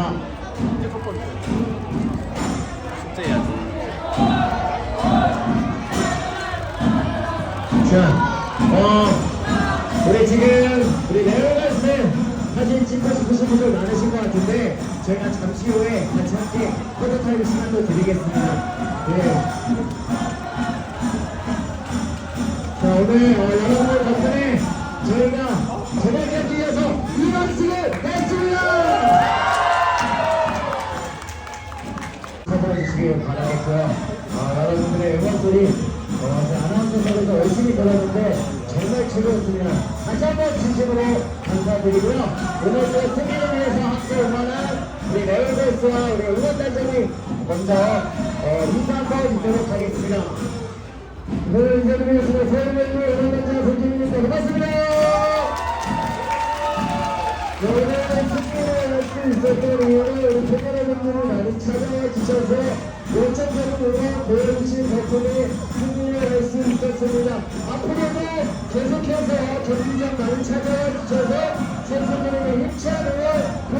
바라겠습니다. 숙제해야지. 자, 어, 우리 지금 우리 레오가스 사진 찍고 싶으신 분들 많으신 것 같은데 저희가 잠시 후에 같이 함께 포토타임 시간도 드리겠습니다. 네. 자, 오늘 어, 여러분들 덕분에 저희가 바라겠고요. 어, 여러분들의 응원 소리 어, 저 아나운서석에서 열심히 들었는데 정말 즐거웠습니다. 다시 한번 진심으로 감사드리고요. 오늘 또 승리를 위해서 함께 응원한 우리 레오베스와 우리 응원단장님 먼저 어, 인사 한번 드리도록 하겠습니다. 오늘 인사드리겠습니다. 세월맨 응원단장 손진입니다. 고맙습니다. 오늘 승리를 할수 있었던 이유는 우리 팬 여러분들이 많이 찾아와 주셔서 응원 보여주신 덕분에 승리를 할 수 있었습니다. 앞으로도 계속해서 경기장 많이 찾아와 주셔서 선수들에게 힘찬 응원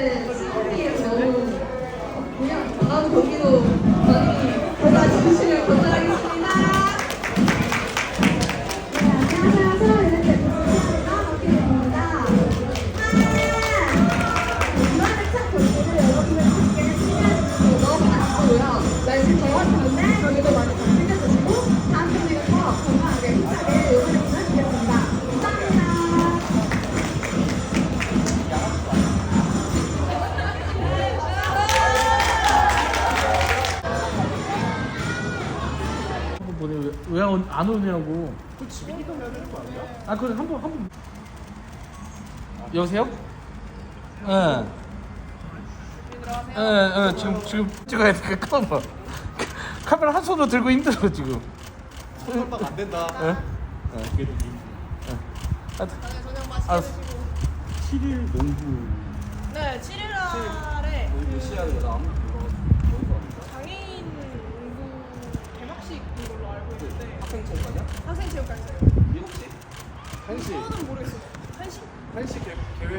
떨리는데 승리에 너무 그냥 다음 경기도 왜안 오냐고. 그 지금부터 해야 되는 거 아니야? 아 그래 한 번 한 번. 여보세요? 예. 예, 예, 지금 지금 찍어야 돼. 잠깐만. 카메라 한 손으로 들고 힘들어 지금. 손만 안 된다. 예? 예. 아, 알았어. 7일 농구 네, 7일 날에 농구 시작이 나 아무 장애인 농구 개막식인 학생체육관이야? 학생체육관에서요. 7시? 1시? 그거는 모르겠어요. 1시? 1시 개, 개회